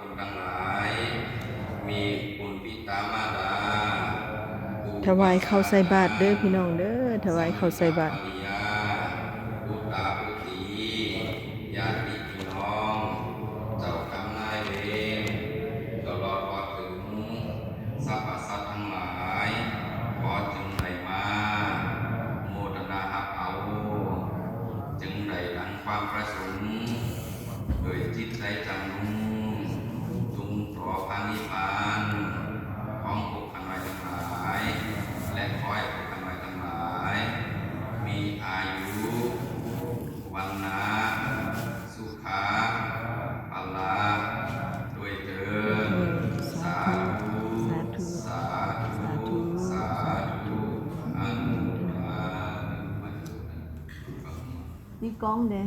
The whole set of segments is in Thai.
ทถวายเข้าใส่บาตรเด้อพี่น้องเด้อถวายเข้าใส่บาตรบุตาบุตีญาติพี่น้องเจ้ากรรายเวตลอดว่าถึงสรรพสัทั้งหลายขอจึงไหมาโมทนาหักอา จึงไหดังความประสงค์โดยจิตใจจำนง Nikong deh.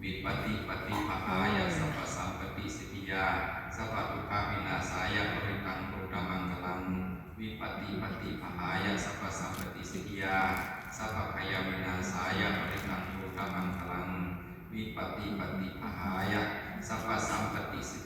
Wipati pati pakaya sapa sampati setia sapa duka saya berikan roda mangkalamu Wipati pati pakaya sapa sampati setia sapa kaya saya berikan roda mangkalamu Wipati pati pakaya sapa sampati setia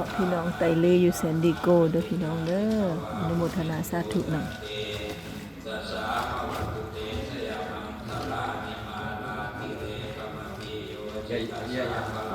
าะพี่น้องไตเลอยู่เซนดิโกเด้อพี่น้องเด้ออนุโมทนาสาธุหน่อยยะยะ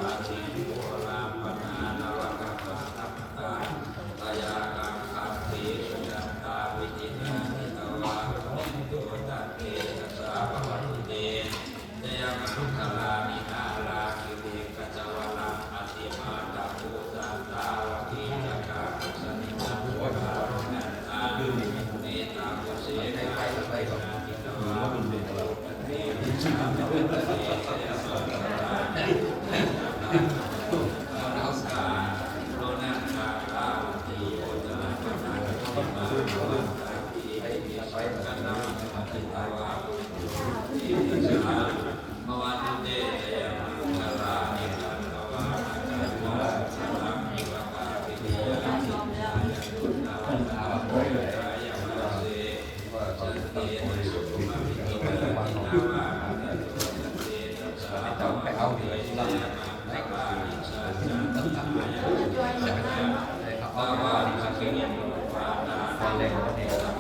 tổng phải ông người lâm đấy tấm tấm để họ có cái gì còn đây có thể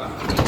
paz.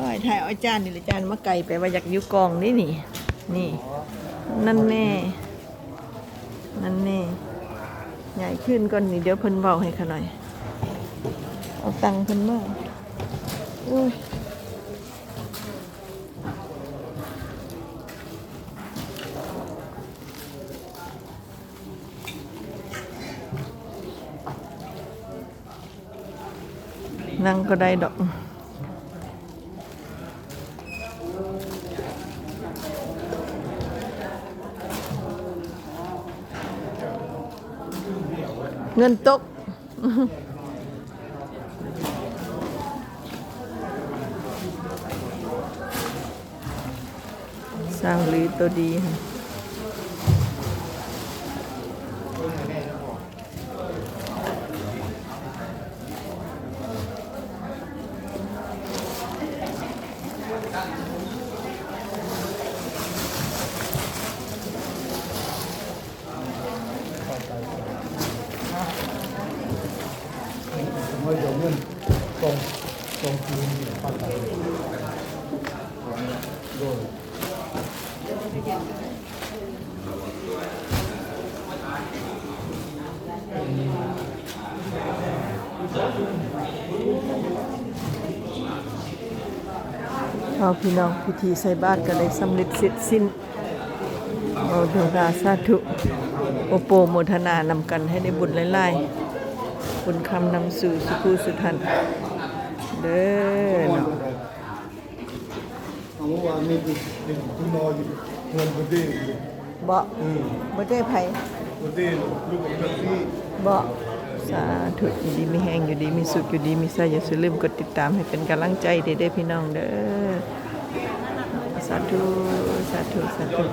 อ้ยถ่ายอาจารย์นี่อาจารย์มาไก่ไปว่าอยากยุกองนี่นี่ นี่ นั่นแน่ นั่นแน่ ใหญ่ขึ้นก่อนนี่เดี๋ยวเพิ่นเบาให้ขหน่อย เอาตังค์เพิ่นมาอุ้ยนั่งก็ได้ดอก เงินตก sao lý tôi đi เอาพี่น้องพิธีใส่บาตรก็ได้สำเร็จเสร็จสิ้นโมทนาสาธุโอโปโมทนานำกันให้ได้บุญหลายๆบุญคำนำสู่สุขุสุทันเด้อเนาะ เมื่อวานนี้เป็นคุณนอนอยู่เงินบุตรีบ่บ่ได้ไผบุตรีลูกของแท็กซี่บ่สาธุอยู่ดีมีแหงอยู่ดีมีสุขอยู่ดีมีใสอย่าลืมกดติดตามให้เป็นกำลังใจเด้อๆพี่น้องเด้อสาธุสาธุสาธุ